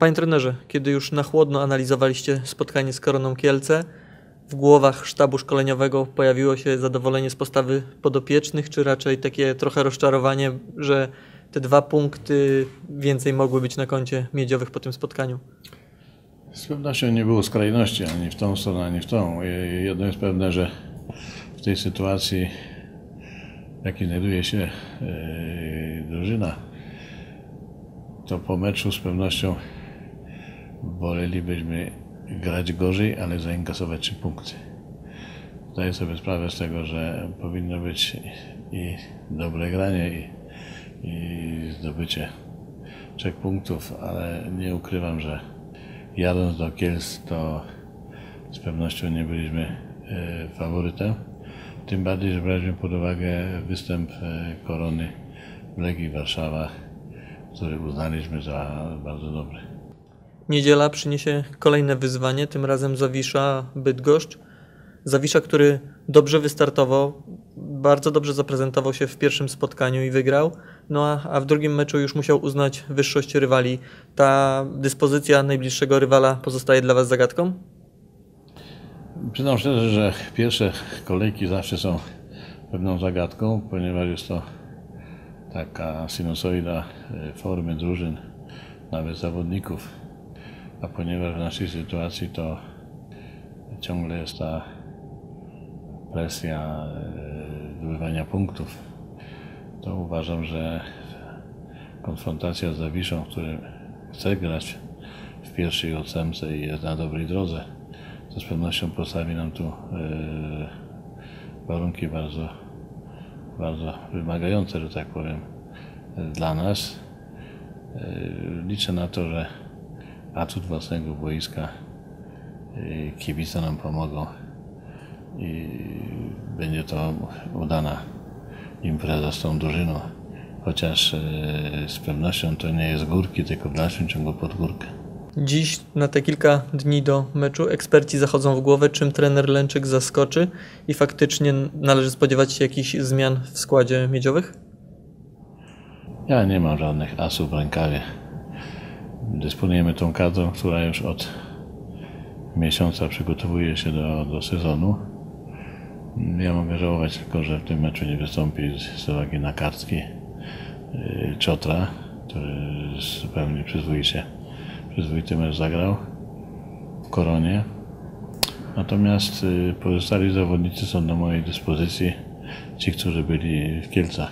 Panie trenerze, kiedy już na chłodno analizowaliście spotkanie z Koroną Kielce, w głowach sztabu szkoleniowego pojawiło się zadowolenie z postawy podopiecznych, czy raczej takie trochę rozczarowanie, że te dwa punkty więcej mogły być na koncie miedziowych po tym spotkaniu? Z pewnością nie było skrajności ani w tą stronę, ani w tą. Jedno jest pewne, że w tej sytuacji, w jakiej znajduje się yy, drużyna, to po meczu z pewnością wolelibyśmy grać gorzej, ale zainkasować trzy punkty. Zdaję sobie sprawę z tego, że powinno być i dobre granie, i, i zdobycie trzech punktów, ale nie ukrywam, że jadąc do Kielc, to z pewnością nie byliśmy e, faworytem. Tym bardziej, że braliśmy pod uwagę występ e, Korony w Legii Warszawa, który uznaliśmy za bardzo dobry. Niedziela przyniesie kolejne wyzwanie, tym razem Zawisza Bydgoszcz. Zawisza, który dobrze wystartował, bardzo dobrze zaprezentował się w pierwszym spotkaniu i wygrał, no a, a w drugim meczu już musiał uznać wyższość rywali. Ta dyspozycja najbliższego rywala pozostaje dla Was zagadką? Przyznam szczerze, że pierwsze kolejki zawsze są pewną zagadką, ponieważ jest to taka sinusoida e, formy drużyn, nawet zawodników. A ponieważ w naszej sytuacji to ciągle jest ta presja e, zdobywania punktów, to uważam, że konfrontacja z Zawiszą, który chce grać w pierwszej ósemce i jest na dobrej drodze, to z pewnością postawi nam tu e, warunki bardzo, bardzo wymagające, że tak powiem, dla nas. E, liczę na to, że atut własnego boiska e, kibice nam pomogą i będzie to udana impreza z tą drużyną. Chociaż z pewnością to nie jest górki, tylko w dalszym ciągu pod górkę. Dziś na te kilka dni do meczu eksperci zachodzą w głowę, czym trener Lęczyk zaskoczy i faktycznie należy spodziewać się jakichś zmian w składzie miedziowych? Ja nie mam żadnych asów w rękawie. Dysponujemy tą kadrą, która już od miesiąca przygotowuje się do, do sezonu. Ja mogę żałować tylko, że w tym meczu nie wystąpi z uwagi na kartki yy, Czotra, który zupełnie przyzwoicie przyzwoity mecz zagrał w Koronie. Natomiast y, pozostali zawodnicy są do mojej dyspozycji, ci, którzy byli w Kielcach.